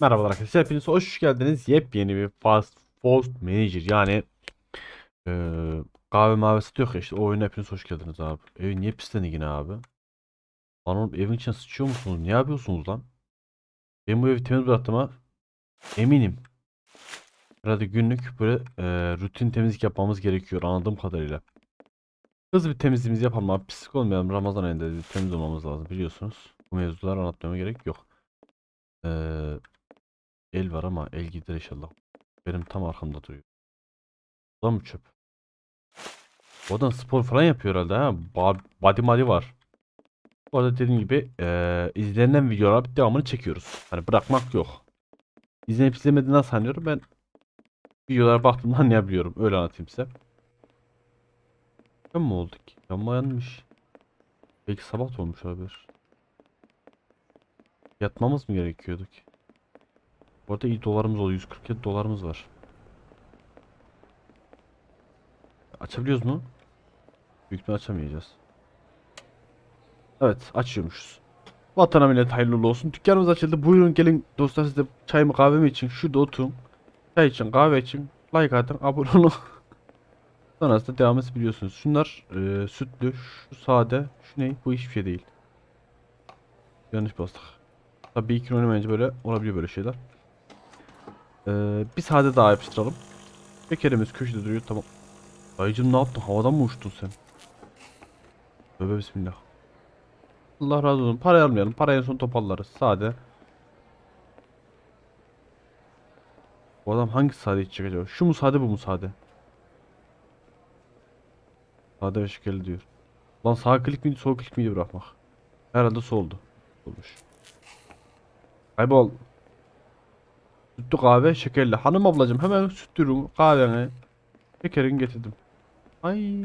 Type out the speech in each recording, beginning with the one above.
Merhabalar arkadaşlar. Hepiniz hoş geldiniz. Yepyeni bir Fast Food Manager yani eee kahve mavi satıyor ya işte o oyuna hepiniz hoş geldiniz abi. Evi niye pislendi yine abi? Lan oğlum evin içine sıçıyor musunuz? Ne yapıyorsunuz lan? Ben bu evi temiz bıraktığıma eminim. Herhalde günlük böyle eee, rutin temizlik yapmamız gerekiyor anladığım kadarıyla. Hızlı bir temizliğimizi yapalım abi. Pislik olmayalım. Ramazan ayında temiz olmamız lazım biliyorsunuz. Bu mevzuları anlatmama gerek yok. Eee El var ama el gider inşallah. Benim tam arkamda duruyor. Bu da mı çöp? Bu adam spor falan yapıyor herhalde ha. Body madi var. Bu arada dediğim gibi eee izlenen videolar devamını çekiyoruz. Hani bırakmak yok. İzlenip izlemediğini nasıl anlıyorum ben videolara baktığımda anlayabiliyorum. Öyle anlatayım size. Akşam mı olduk? Yanma yanmış. Belki sabah olmuş olabilir. Yatmamız mı gerekiyordu ki? Bu arada iyi dolarımız oldu. 147 dolarımız var. Açabiliyoruz mu? Büyük ihtimal açamayacağız. Evet açıyormuşuz. Vatana millet hayırlı olsun. Dükkanımız açıldı. Buyurun gelin dostlar siz de çay mı kahve mi için şurada oturun. Çay için kahve için like atın abone olun. Sonrasında devam etsin biliyorsunuz. Şunlar e, sütlü, şu sade, şu ne? Bu hiçbir şey değil. Yanlış bastık. Tabii iki oynamayınca böyle olabiliyor böyle şeyler. Ee, bir sade daha yapıştıralım. Şekerimiz köşede duruyor tamam. Dayıcım ne yaptın? Havadan mı uçtun sen? Tövbe bismillah. Allah razı olsun. Parayı almayalım. Parayı en son toparlarız. Sade. Bu adam hangi sade içecek acaba? Şu mu sade bu mu sade? Sade ve şekerli diyor. Lan sağ klik miydi sol klik miydi bırakmak? Herhalde soldu. Olmuş. Kaybol. Sütlü kahve şekerli. Hanım ablacım hemen sütlü kahveni şekerini getirdim. Ay.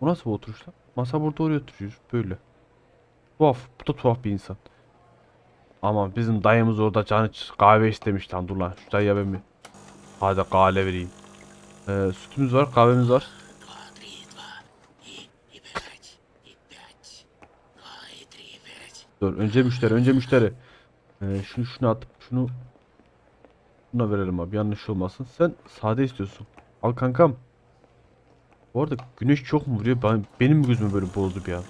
Bu nasıl bir oturuş? Masa burada oraya oturuyor. Böyle. Tuhaf. Bu da tuhaf bir insan. Ama bizim dayımız orada canı kahve istemiş lan. Dur lan. Şu dayıya ben bir. Hadi kahve vereyim. Ee, sütümüz var. Kahvemiz var. Dur önce müşteri önce müşteri. Ee, şunu şunu atıp şunu Buna verelim abi yanlış olmasın. Sen sade istiyorsun. Al kankam. Bu arada güneş çok mu vuruyor? Ben, benim gözümü böyle bozdu bir an.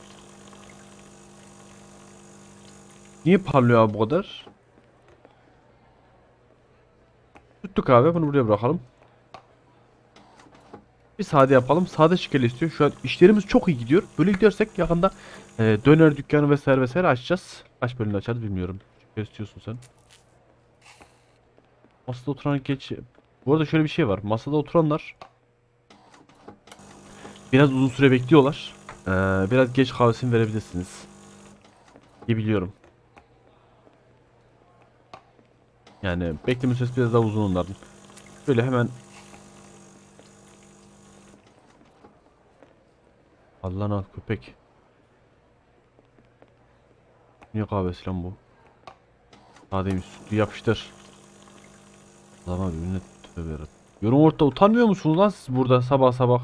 Niye parlıyor abi bu kadar? Sütlü kahve bunu buraya bırakalım. Bir sade yapalım. Sade şekerli istiyor. Şu an işlerimiz çok iyi gidiyor. Böyle gidersek yakında e, döner dükkanı vesaire vesaire açacağız. Kaç bölümde açarız bilmiyorum. Şeker istiyorsun sen. Masada oturan geç... Bu arada şöyle bir şey var. Masada oturanlar biraz uzun süre bekliyorlar. Ee, biraz geç kahvesini verebilirsiniz. diye biliyorum. Yani bekleme süresi biraz daha uzun onların. Böyle hemen Allah'ın al köpek. Niye kahvesi lan bu? Sadeymiş sütü yapıştır. Lan abi ünlü tövbe. Yorum orta utanmıyor musunuz lan siz burada sabah sabah?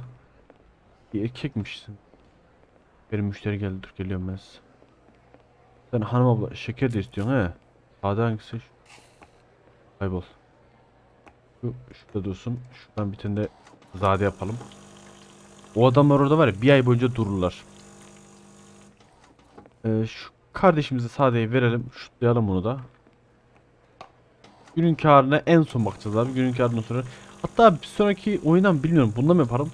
Bir erkekmişsin. Benim müşteri geldi dur geliyorum ben size. Sen hanım abla şeker de istiyorsun he. Sade hangisi? Kaybol. Şu şurada dursun. Şuradan bir tane de zade yapalım. O adamlar orada var ya bir ay boyunca dururlar. Ee, şu kardeşimize sadeyi verelim. Şutlayalım bunu da. Günün karına en son bakacağız abi. Günün karından sonra. Hatta bir sonraki oyundan bilmiyorum. Bunda mı yaparım?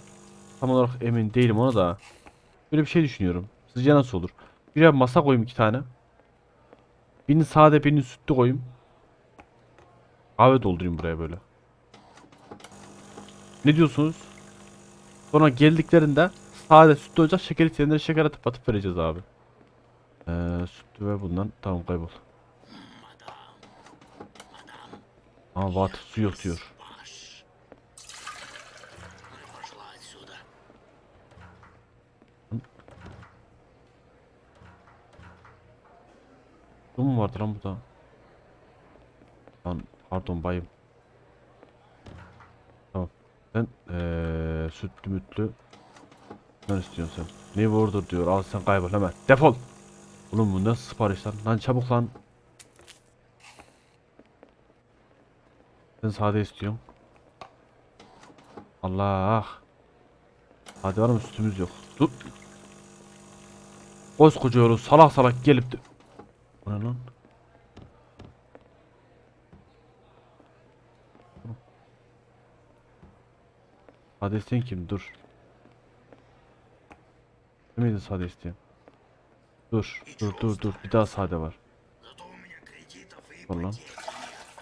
Tam olarak emin değilim ona da. Böyle bir şey düşünüyorum. Sizce nasıl olur? Bir masa koyayım iki tane. Birini sade birini sütlü koyayım. Kahve doldurayım buraya böyle. Ne diyorsunuz? Sonra geldiklerinde sade sütlü olacak. Şeker isteyenlere şeker atıp atıp vereceğiz abi. Ee, sütlü ve bundan. Tamam kaybol. Aa Vatsu yok diyor. Bu mu vardı lan burada? Lan pardon bayım. Tamam. Sen ee, sütlü mütlü ne istiyorsun sen? Ne order diyor. Al sen kaybol hemen. Defol. Oğlum bu ne sipariş lan? Lan çabuk lan. Ben sade istiyorum. Allah. Hadi var mı sütümüz yok. Dur. Koskoca yolu salak salak gelip de... Bu ne lan? Sadestin kim? Dur. Demeydi Sadestin. Dur, dur, dur, dur. Bir daha sade var. Tamam.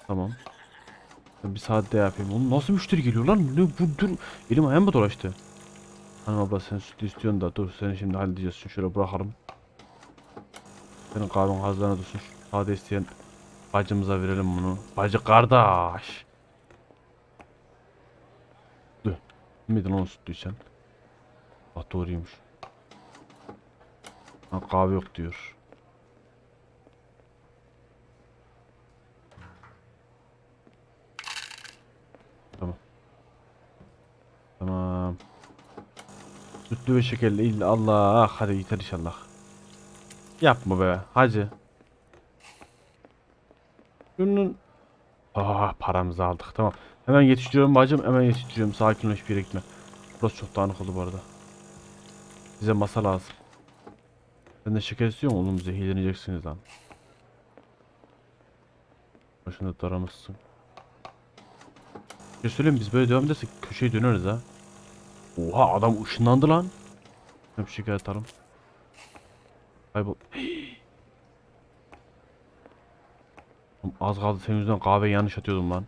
Tamam. Bir saatte yapayım. Oğlum nasıl müşteri geliyor lan? Ne bu dur. Elim ayağım mı dolaştı? Hanım abla sen süt istiyorsun da dur seni şimdi halledeceğiz. Şöyle bırakalım. Senin kahven hazırlarına dursun. Sade isteyen bacımıza verelim bunu. Bacı kardeş. Dur. Miydin onu sütlü içen? Bak doğruymuş. Ha, kahve yok diyor. Tamam. Sütlü ve şekerli illa Allah hadi yeter inşallah. Yapma be hacı. Şunun Ah paramızı aldık tamam. Hemen yetiştiriyorum bacım hemen yetiştiriyorum sakin ol hiçbir yere. Burası çok dağınık oldu bu arada. Bize masa lazım. Sen de şeker istiyor musun? Oğlum zehirleneceksiniz lan. Başında daramışsın. Bir söyleyeyim biz böyle devam edersek köşeye döneriz ha. Oha adam ışınlandı lan. Bir şeker atarım. Kaybol. Az kaldı senin yüzünden kahve yanlış atıyordum lan.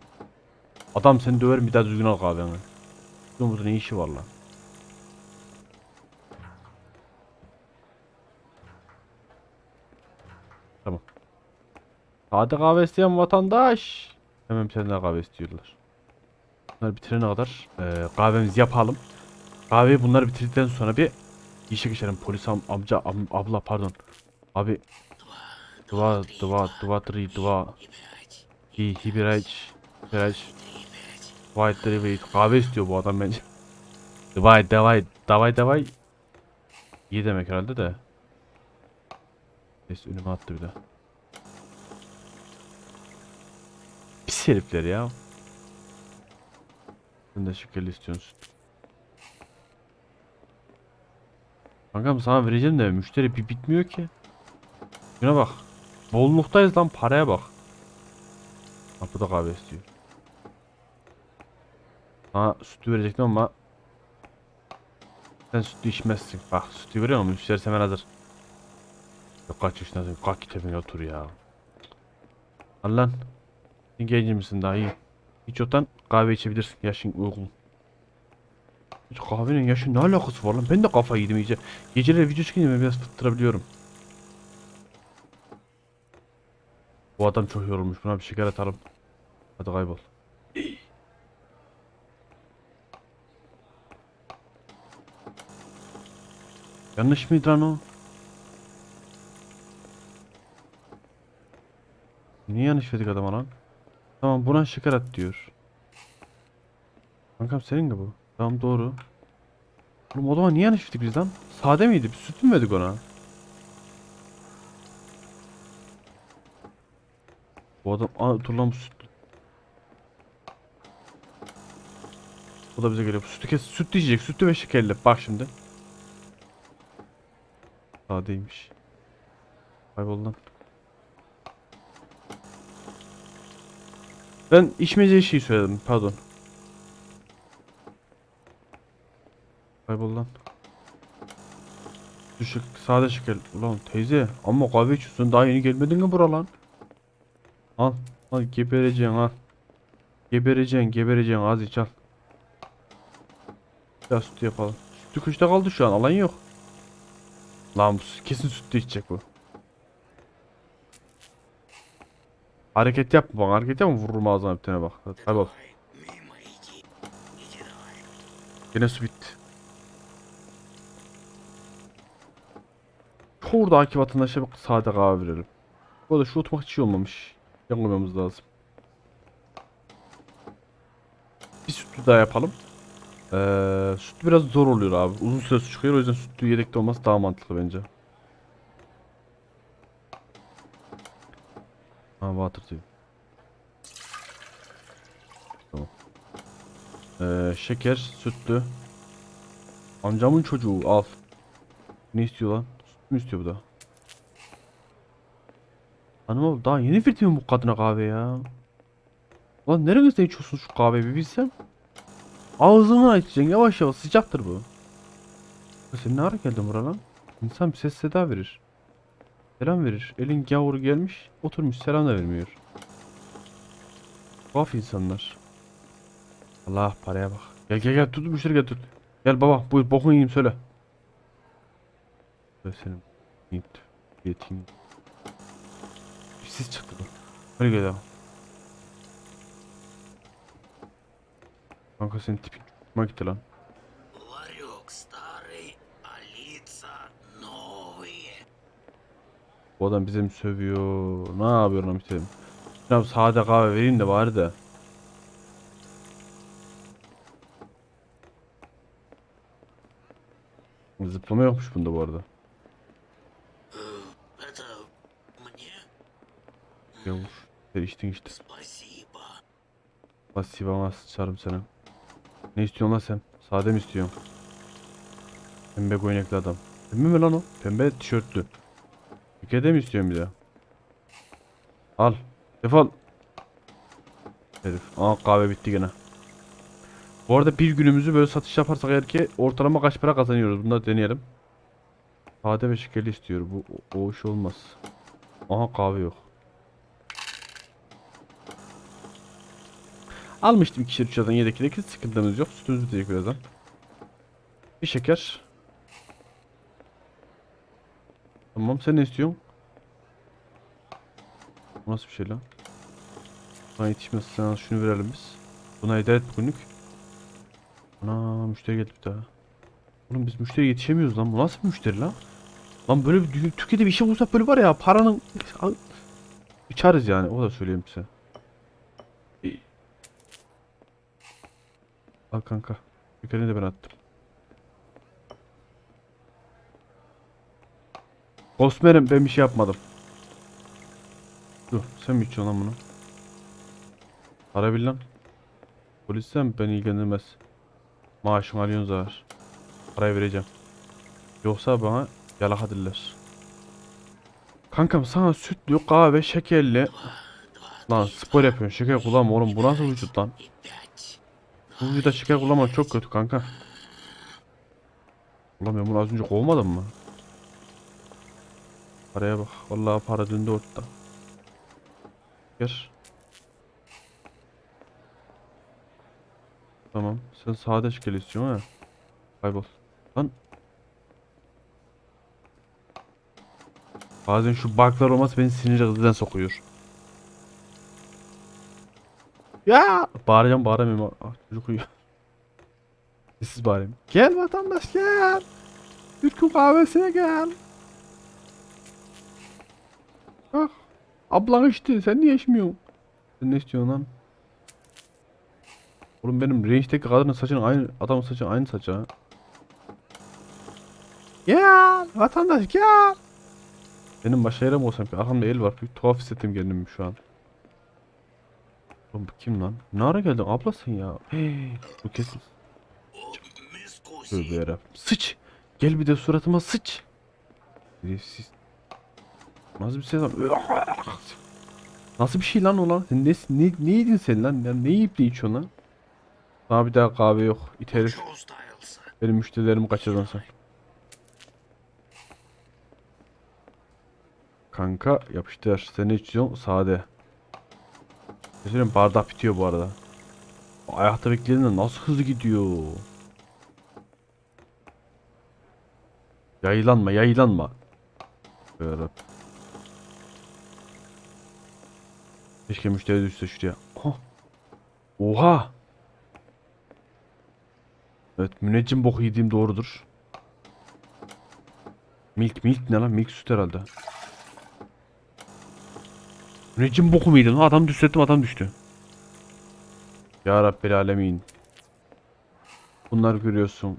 Adam seni döver bir daha düzgün al kahveni. Bunun ne işi var lan? Tamam. Sade kahve isteyen vatandaş. Hemen bir kahve istiyorlar. Bunları bitirene kadar e, kahvemizi yapalım. Kahveyi bunları bitirdikten sonra bir işe geçelim. Polis am amca am abla pardon. Abi Dua dua dua tri dua Hi hibiraj Hibiraj Dua tri ve kahve istiyor bu adam bence. Davay davay davay davay İyi demek herhalde de. Neyse önüme attı bir de. Pis herifler ya. Sen de şekerli istiyorsun. Kankam sana vereceğim de müşteri bir bitmiyor ki. Şuna bak. Bolluktayız lan paraya bak. Ha bu da kahve istiyor. Sana sütü verecektim ama sen sütü içmezsin. Bak sütü veriyor ama müşteri hemen hazır. Yok kaç yaşındasın? Kalk git otur ya. Al lan. Genci misin daha iyi. Hiç yoktan kahve içebilirsin. Yaşın uygun. Kahvenin yaşı ne alakası var lan? Ben de kafayı yedim iyice. Geceleri video çıkınca ben biraz fıttırabiliyorum. Bu adam çok yorulmuş. Buna bir şeker atalım. Hadi kaybol. Yanlış mıydı lan o? Niye yanlış verdik adama lan? Tamam buna şeker at diyor. Kankam senin de bu. Tamam doğru. Oğlum o zaman niye yanlış verdik biz lan? Sade miydi? Biz süt mü ona? Bu adam... Aa, dur lan bu süt. Bu da bize geliyor. Bu sütü kes. Süt diyecek. Sütlü ve şekerli. Bak şimdi. Sadeymiş. Kaybol lan. Ben içmeyeceği şeyi söyledim. Pardon. Kaybol lan. Düşük, sade şeker. Ulan teyze ama kahve içiyorsun daha yeni gelmedin mi bura lan? Al, al gebereceksin al. Gebereceksin, gebereceksin az iç al. Biraz süt yapalım. Sütü kışta kaldı şu an alan yok. Lan bu kesin sütlü içecek bu. Hareket yapma bak hareket yapma vururum ağzına bir tane bak. Hadi bak. Yine su bitti. Şuradaki vatandaşa bir sade kahve verelim. Bu arada şu otomak hiç iyi olmamış. Yanılmamız lazım. Bir sütlü daha yapalım. Ee, sütlü biraz zor oluyor abi. Uzun süre çıkıyor o yüzden sütlü yedekte olması daha mantıklı bence. Ha water diyor. Ee, şeker, sütlü. Amcamın çocuğu al. Ne istiyor lan? Süt mü istiyor bu da? Hanım daha yeni verdim bu kadına kahve ya. Lan nerenizde içiyorsun şu kahveyi bir bilsem. Ağzını açacaksın yavaş yavaş sıcaktır bu. Sen ne ara geldin buraya? İnsan bir ses seda verir. Selam verir. Elin gavuru gelmiş oturmuş selam da vermiyor. Tuhaf insanlar. Allah paraya bak. Gel gel gel tut müşteri gel tut. Gel baba buyur bokun yiyeyim söyle. Söyle senin. Git. Yetin. Siz çıktı bu. Hadi gel devam. Kanka senin tipin çıkma gitti lan. Ларек старый, а лица новые. Bu adam bize mi sövüyor? Ne yapıyor lan bize? Ya sade kahve vereyim de bari de. Zıplama yokmuş bunda bu arada. Yavur. Eriştin işte. Pasiba ama sıçarım sana. Ne istiyorsun lan sen? Sade mi istiyorsun? Pembe koynaklı adam. Pembe mi lan o? Pembe tişörtlü. Ülkede mi istiyorsun bir de? Al. Defol. Herif. Aa kahve bitti gene. Bu arada bir günümüzü böyle satış yaparsak eğer ki ortalama kaç para kazanıyoruz? Bunu da deneyelim. Sade ve şekerli istiyor. Bu o, o iş olmaz. Aha kahve yok. Almıştım ikişer üçerden yedekideki sıkıntımız yok. Sütümüz bitecek birazdan. Bir şeker. Tamam sen ne istiyorsun? Nasıl bir şey lan? Buna yetişmez sana şunu verelim biz. Buna idare et bugünlük. Ana müşteri geldi bir daha. Oğlum biz müşteri yetişemiyoruz lan. Bu nasıl bir müşteri lan? Lan böyle bir Türkiye'de bir şey bulsak böyle var ya paranın içeriz yani o da söyleyeyim size. Al kanka. Şekerini de ben attım. Osmer'im ben bir şey yapmadım. Dur sen mi içiyorsun lan bunu? Para. Polis sen beni ilgilendirmez. Maaşın alıyorsun zar. Parayı vereceğim. Yoksa bana yalaka diller. Kankam sana sütlü kahve şekerli. Lan spor yapıyorsun şeker kullanma oğlum bu nasıl vücut lan? Bu vücuda şeker kullanmak çok kötü kanka. Ulan ben bunu az önce kovmadım mı? Paraya bak. Vallahi para döndü ortada. Gel. Tamam. Sen sade şeker istiyorsun ha. Kaybol. Lan. Bazen şu bug'lar olmaz beni sinire hızlıdan sokuyor. Ya! Bağıracağım bağıramıyorum. Ah, çocuk uyuyor. Sessiz bağırayım. Gel vatandaş gel. Türk'ün kahvesine gel. Ablan içti. Sen niye içmiyorsun? Sen ne istiyorsun lan? Oğlum benim range'deki kadının saçının aynı adamın saçının aynı saça. Gel vatandaş gel. Benim başka yere mi olsam ki? Arkamda el var. Bir tuhaf hissettim kendimi şu an. Oğlum bu kim lan? Ne ara geldin ablasın ya? Hey, bu kesin. Tövbe yarabbim. Sıç. Gel bir de suratıma sıç. Şerefsiz. Nasıl bir şey lan? Nasıl bir şey lan o lan? Sen ne, ne, neydin sen lan? Ya ne yiyip de içiyorsun lan? Sana bir daha kahve yok. İterir. Benim müşterilerimi kaçırdın sen. Kanka yapıştır. Sen ne içiyorsun? Sade. Söyleyeyim bardak bitiyor bu arada. Ayakta beklediğinde nasıl hızlı gidiyor. Yayılanma yayılanma. Yarabbim. Keşke müşteri düşse şuraya. Oha. Oha. Evet müneccim boku yediğim doğrudur. Milk milk ne lan? Milk süt herhalde. Müneccim boku mu yedin? Adam düşsettim adam düştü. Ya Rabbil alemin. Bunlar görüyorsun.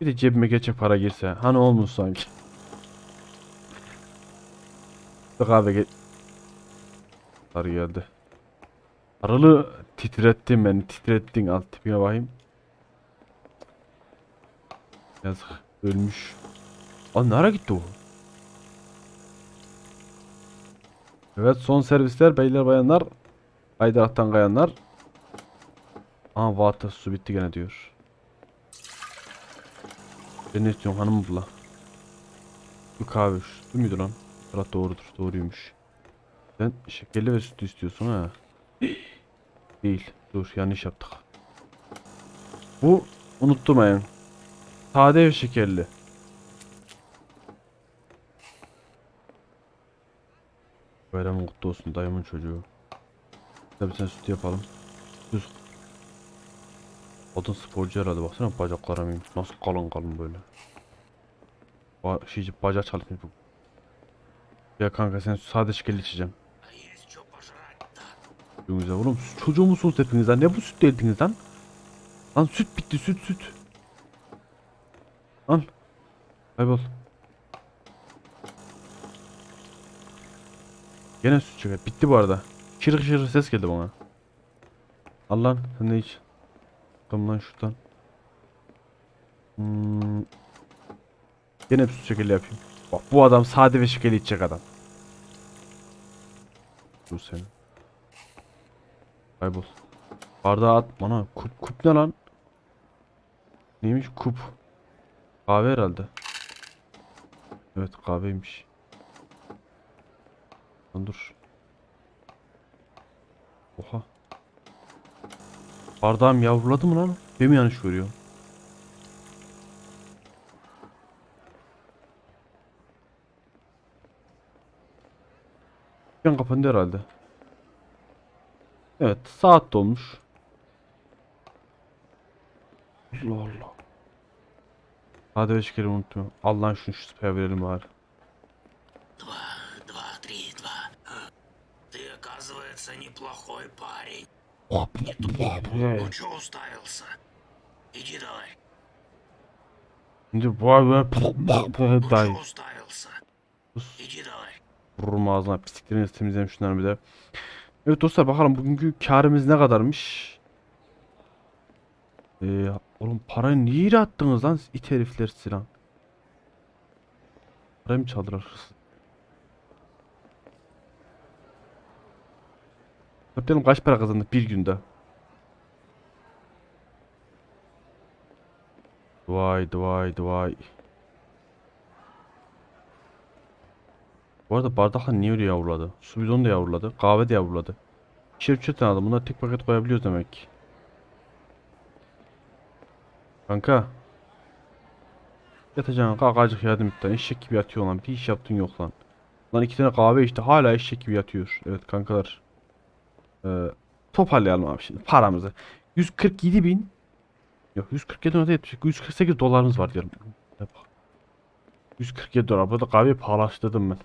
Bir de cebime geçe para girse. Hani olmuş sanki. Kahve Sarı geldi. Aralı titrettin beni. Titrettin. Alt tipine bakayım. Yazık. Ölmüş. Aa nereye gitti o? Evet son servisler beyler bayanlar. Aydarattan kayanlar. Aa water su bitti gene diyor. Ben ne istiyorsun hanım abla? Bu kahve şu müydü lan? Evet doğrudur doğruymuş. Sen şekerli ve sütlü istiyorsun ha. Değil. Dur yanlış yaptık. Bu unutturmayın. Sade ve şekerli. Bayramın kutlu olsun dayımın çocuğu. Tabii sen süt yapalım. Düz. Odun sporcu herhalde baksana bacaklara mıyım? Nasıl kalın kalın böyle. Ba şey, bacağı çalışmış bu. Ya kanka sen sade şekerli içeceğim. Çocuğumuza oğlum çocuğu musunuz hepiniz lan? Ne bu süt dediniz lan? Lan süt bitti süt süt. Al. Kaybol. Gene süt çıkar. Bitti bu arada. Şırık şırık ses geldi bana. Al lan sen de iç. Bakalım lan şuradan. Hmm. Gene süt şekeri yapayım. Bak bu adam sade ve şekeri içecek adam. Dur seni. Kaybol. Bardağı at bana. Kup kup ne lan? Neymiş kup? Kahve herhalde. Evet kahveymiş. Lan dur. Oha. Bardağım yavruladı mı lan? Ben mi yanlış görüyorum? Ben kapandı herhalde. Evet saat dolmuş. Allah Allah. Hadi beş kere unutma. Allah'ın şunu şu spaya verelim bari. Два, два, три, два. А, Ты, оказывается, неплохой парень. Ну чё уставился? Иди давай. Şimdi bu abi Ну Day. чё уставился? Sus. Iди давай. Vururum ağzına pisliklerini temizleyelim şunları bir de. Evet dostlar bakalım bugünkü karımız ne kadarmış? Ee, oğlum parayı niye yere attınız lan it herifler silah? Parayı mı çaldılar hırsız? Bakalım kaç para kazandık bir günde? Vay vay vay. Bu arada bardaklar niye öyle yavruladı? Su bidonu da yavruladı. Kahve de yavruladı. İçeri üçe aldım. Bunları tek paket koyabiliyoruz demek ki. Kanka. Yatacaksın kalk azıcık yardım et lan. Eşek gibi yatıyor lan. Bir iş yaptın yok lan. Lan iki tane kahve işte hala eşek gibi yatıyor. Evet kankalar. Ee, toparlayalım abi şimdi paramızı. 147 bin. Yok 147 nokta 70. 148 dolarımız var diyorum. Ne bak. 147 dolar. Burada kahveyi pahalaştırdım ben.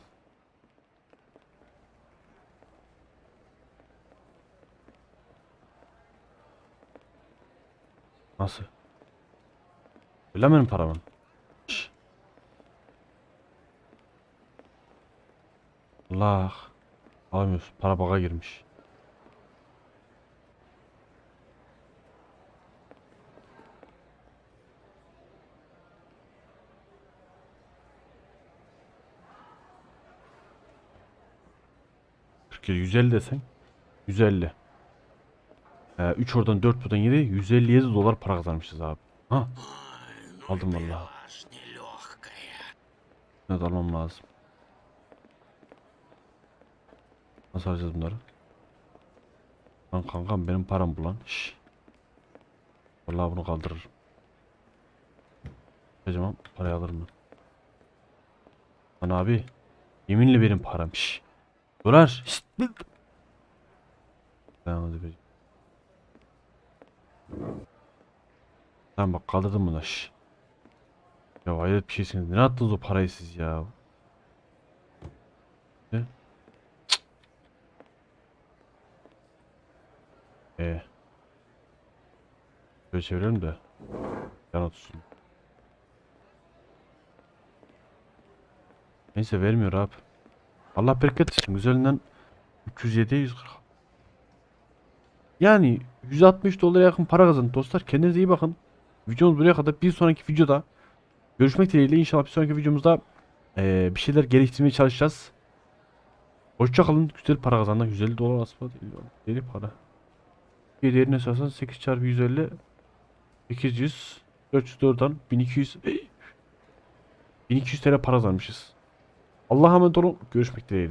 Nasıl? Öyle benim paramın? Şş. Allah. Alamıyorsun. Para baga girmiş. Türkiye 150 desen 150. Ee, 3 oradan 4 buradan 7. 157 dolar para kazanmışız abi. Ha. Aldım valla. Evet almam lazım. Nasıl harcayacağız bunları? Lan kankam benim param bu lan. Şş. Vallahi bunu kaldırırım. Kocaman parayı alır mı? Lan abi. Yeminle benim param. Şş. Dolar. Şşt. Ben onu Tamam bak kaldırdım bunu. Şş. Ya hayret bir şeysiniz. Ne attınız o parayı siz ya? Ne? Ee. Böyle çevirelim de. Yan tutsun. Neyse vermiyor abi. Allah bereket versin. Güzelinden 307 140. Yani 160 dolara yakın para kazandık dostlar. Kendinize iyi bakın. Videomuz buraya kadar. Bir sonraki videoda görüşmek dileğiyle. İnşallah bir sonraki videomuzda eee, bir şeyler geliştirmeye çalışacağız. Hoşçakalın. Güzel para kazandık. 150 dolar aslında değil. Deli para. Bir yerine sorarsan 8 çarpı 150 800 404'dan 1200 1200 TL para kazanmışız. Allah'a emanet olun. Görüşmek dileğiyle.